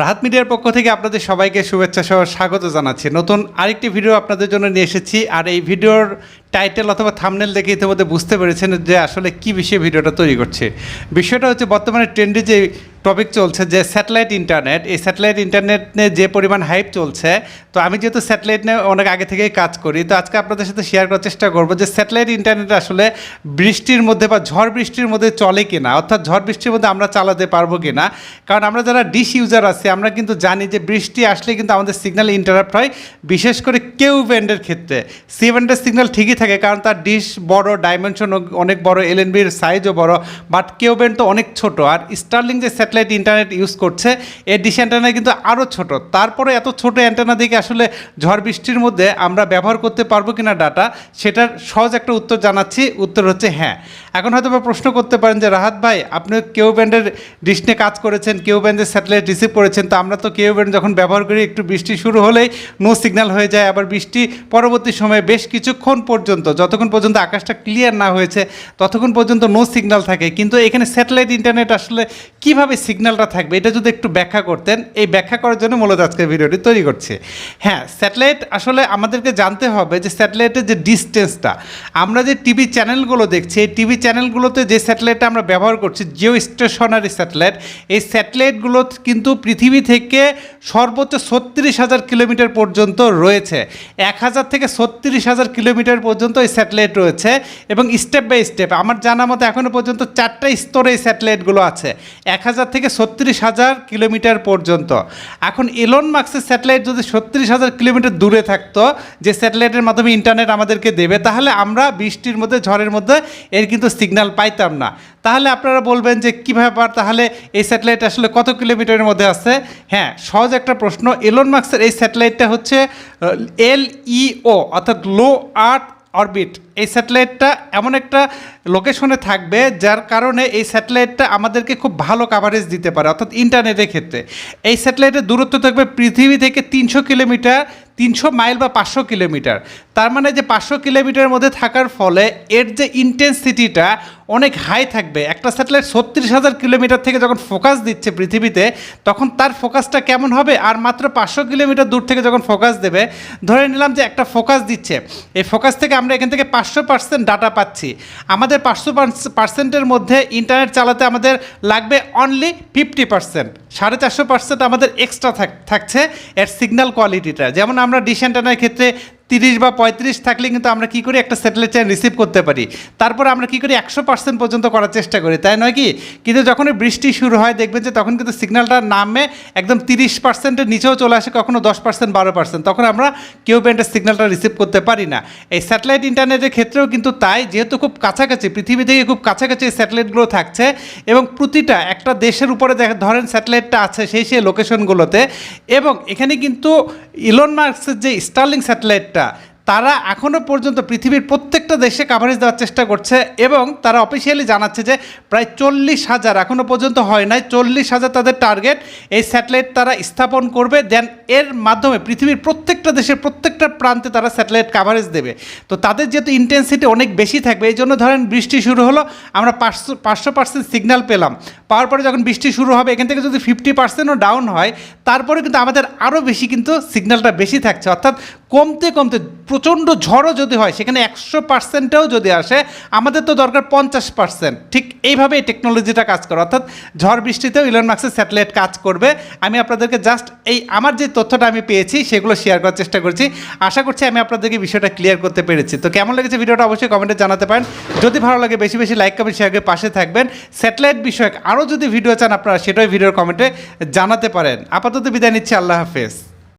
রাহাত মিডিয়ার পক্ষ থেকে আপনাদের সবাইকে শুভেচ্ছা সহ স্বাগত জানাচ্ছি। নতুন আরেকটি ভিডিও আপনাদের জন্য নিয়ে এসেছি। আর এই ভিডিওর টাইটেল অথবা থামনেল দেখে ইতিমধ্যে বুঝতে পেরেছেন যে আসলে কি বিষয়ে ভিডিওটা তৈরি করছে। বিষয়টা হচ্ছে বর্তমানে ট্রেন্ডে যে টপিক চলছে যে স্যাটেলাইট ইন্টারনেট এই স্যাটেলাইট ইন্টারনেট নিয়ে যে পরিমাণ হাইপ চলছে, তো আমি যেহেতু স্যাটেলাইট নিয়ে অনেক আগে থেকেই কাজ করি, তো আজকে আপনাদের সাথে শেয়ার করার চেষ্টা করব যে স্যাটেলাইট ইন্টারনেট আসলে বৃষ্টির মধ্যে বা ঝড় বৃষ্টির মধ্যে চলে কিনা, অর্থাৎ ঝড় বৃষ্টির মধ্যে আমরা চালাতে পারব কিনা। কারণ আমরা যারা ডিশ ইউজার আছি, আমরা কিন্তু জানি যে বৃষ্টি আসলে কিন্তু আমাদের সিগন্যাল ইন্টারাপ্ট হয়, বিশেষ করে কেউ ব্যান্ডের ক্ষেত্রে, সি সিগন্যাল ঠিকই থাকে, কারণ তার ডিশ বড় ডাইমেনশন অনেক বড় এল এলএনবির সাইজও বড় বাট কেউ ব্যান্ড তো অনেক ছোট। আর স্টার্লিং যে স্যাটেলাইট ইন্টারনেট ইউজ করছে এই ডিশ অ্যান্টেনা কিন্তু আরও ছোট। তারপরে এত ছোট অ্যান্টেনা দিকে আসলে ঝড় বৃষ্টির মধ্যে আমরা ব্যবহার করতে পারব কিনা ডাটা সেটার সহজ একটা উত্তর জানাচ্ছি। উত্তর হচ্ছে হ্যাঁ। এখন হয়তো বা প্রশ্ন করতে পারেন যে, রাহাত ভাই আপনি কেউ ব্যান্ডের নিয়ে কাজ করেছেন, কেউ ব্যান্ডের স্যাটেলাইট রিসিভ করেছেন, তো আমরা তো কেউ ব্যান্ড যখন ব্যবহার করি, একটু বৃষ্টি শুরু হলেই নো সিগন্যাল হয়ে যায়, আবার বৃষ্টি পরবর্তী সময়ে বেশ কিছুক্ষণ পর্যন্ত, যতক্ষণ পর্যন্ত আকাশটা ক্লিয়ার না হয়েছে, ততক্ষণ পর্যন্ত নো সিগন্যাল থাকে। কিন্তু এখানে স্যাটেলাইট ইন্টারনেট আসলে কীভাবে সিগন্যালটা থাকবে এটা যদি একটু ব্যাখ্যা করতেন, এই ব্যাখ্যা করার জন্য মূলত আজকে ভিডিওটি তৈরি করছে। হ্যাঁ স্যাটেলাইট আসলে আমাদেরকে জানতে হবে যে স্যাটেলাইটের যে ডিস্টেন্সটা, আমরা যে টিভি চ্যানেলগুলো দেখছি, এই টিভি চ্যানেলগুলোতে যে স্যাটেলাইটটা আমরা ব্যবহার করছি জিও স্টেশনারি স্যাটেলাইট, এই স্যাটেলাইটগুলো কিন্তু পৃথিবী থেকে সর্বোচ্চ ছত্রিশ হাজার কিলোমিটার পর্যন্ত রয়েছে। এক হাজার থেকে ছত্রিশ হাজার কিলোমিটার পর্যন্ত এই স্যাটেলাইট রয়েছে এবং স্টেপ বাই স্টেপ, আমার জানা মতো এখনও পর্যন্ত চারটা স্তরে এই স্যাটেলাইটগুলো আছে। এক হাজার থেকে ছত্রিশ হাজার কিলোমিটার পর্যন্ত। এখন এলন মার্কসের স্যাটেলাইট যদি ছত্রিশ হাজার কিলোমিটার দূরে থাকতো, যে স্যাটেলাইটের মাধ্যমে ইন্টারনেট আমাদেরকে দেবে, তাহলে আমরা বৃষ্টির মধ্যে, ঝড়ের মধ্যে এর কিন্তু সিগন্যাল পাইতাম না। তাহলে আপনারা বলবেন যে, কী ব্যাপার? তাহলে এই স্যাটেলাইট আসলে কত কিলোমিটারের মধ্যে আছে? হ্যাঁ সহজ একটা প্রশ্ন। এলন মার্কসের এই স্যাটেলাইটটা হচ্ছে এল ইও অর্থাৎ লো আর্থ অরবিট। এই স্যাটেলাইটটা এমন একটা লোকেশনে থাকবে যার কারণে এই স্যাটেলাইটটা আমাদেরকে খুব ভালো কাভারেজ দিতে পারে, অর্থাৎ ইন্টারনেটের ক্ষেত্রে। এই স্যাটেলাইটের দূরত্ব থাকবে পৃথিবী থেকে তিনশো কিলোমিটার, তিনশো মাইল বা পাঁচশো কিলোমিটার। তার মানে যে পাঁচশো কিলোমিটারের মধ্যে থাকার ফলে এর যে ইন্টেন্সিটিটা অনেক হাই থাকবে। একটা স্যাটেলাইট ছত্রিশ হাজার কিলোমিটার থেকে যখন ফোকাস দিচ্ছে পৃথিবীতে, তখন তার ফোকাসটা কেমন হবে? আর মাত্র পাঁচশো কিলোমিটার দূর থেকে যখন ফোকাস দেবে, ধরে নিলাম যে একটা ফোকাস দিচ্ছে। এই ফোকাস থেকে আমরা এখান থেকে পাঁচশো পার্সেন্ট ডাটা পাচ্ছি। আমাদের পাঁচশো পার্সেন্টের মধ্যে ইন্টারনেট চালাতে আমাদের লাগবে অনলি ফিফটি পার্সেন্ট সাড়ে চারশো পার্সেন্ট আমাদের এক্সট্রা থাকছে এর সিগন্যাল কোয়ালিটিটা যেমন আমরা ডিশ অ্যান্টেনার ক্ষেত্রে তিরিশ বা পঁয়ত্রিশ থাকলে কিন্তু আমরা কী করি, একটা স্যাটেলাইট চ্যানেল রিসিভ করতে পারি। তারপর আমরা কী করি, একশো পার্সেন্ট পর্যন্ত করার চেষ্টা করি, তাই নয় কি? কিন্তু যখনই বৃষ্টি শুরু হয়, দেখবেন যে তখন কিন্তু সিগন্যালটা নামে একদম তিরিশ পার্সেন্টের নিচেও চলে আসে, কখনো দশ পার্সেন্ট বারো পার্সেন্ট তখন আমরা কেউ ব্যান্ডের সিগন্যালটা রিসিভ করতে পারি না। এই স্যাটেলাইট ইন্টারনেটের ক্ষেত্রেও কিন্তু তাই, যেহেতু খুব কাছাকাছি, পৃথিবী থেকে খুব কাছাকাছি স্যাটেলাইটগুলো থাকছে এবং প্রতিটা একটা দেশের উপরে দেখা, ধরেন স্যাটেলাইটটা আছে সেই সেই লোকেশনগুলোতে এবং এখানে কিন্তু ইলন মার্কসের যে স্টার্লিং স্যাটেলাইটটা তারা এখনও পর্যন্ত পৃথিবীর প্রত্যেকটা দেশে কাভারেজ দেওয়ার চেষ্টা করছে এবং তারা অফিসিয়ালি জানাচ্ছে যে প্রায় চল্লিশ হাজার এখনও পর্যন্ত হয় নাই, চল্লিশ হাজার তাদের টার্গেট এই স্যাটেলাইট তারা স্থাপন করবে। দেন এর মাধ্যমে পৃথিবীর প্রত্যেকটা দেশের প্রত্যেকটা প্রান্তে তারা স্যাটেলাইট কাভারেজ দেবে। তো তাদের যেহেতু ইন্টেন্সিটি অনেক বেশি থাকবে, এই জন্য ধরেন বৃষ্টি শুরু হলো, আমরা পাঁচশো পাঁচশো পার্সেন্ট সিগন্যাল পেলাম। পাওয়ার পরে যখন বৃষ্টি শুরু হবে, এখান থেকে যদি ফিফটি পার্সেন্টও ডাউন হয়, তারপরে কিন্তু আমাদের আরও বেশি কিন্তু সিগন্যালটা বেশি থাকছে। অর্থাৎ কমতে কমতে, প্রচণ্ড ঝড়ও যদি হয়, সেখানে একশো পার্সেন্টেও যদি আসে, আমাদের তো দরকার পঞ্চাশ পার্সেন্ট ঠিক এইভাবে এই টেকনোলজিটা কাজ করে। অর্থাৎ ঝড় বৃষ্টিতেও ইলন মার্কসের স্যাটেলাইট কাজ করবে। আমি আপনাদেরকে জাস্ট এই আমার যে তথ্যটা আমি পেয়েছি, সেগুলো শেয়ার করার চেষ্টা করছি। আশা করছি আমি আপনাদেরকে বিষয়টা ক্লিয়ার করতে পেরেছি। তো কেমন লেগেছে ভিডিওটা অবশ্যই কমেন্টে জানাতে পারেন। যদি ভালো লাগে, বেশি বেশি লাইক কমেন্ট শেয়ার করে পাশে থাকবেন। স্যাটেলাইট বিষয়ক আরও যদি ভিডিও চান আপনারা সেটাই ভিডিওর কমেন্টে জানাতে পারেন। আপাতত বিদায় নিচ্ছি, আল্লাহ হাফেজ।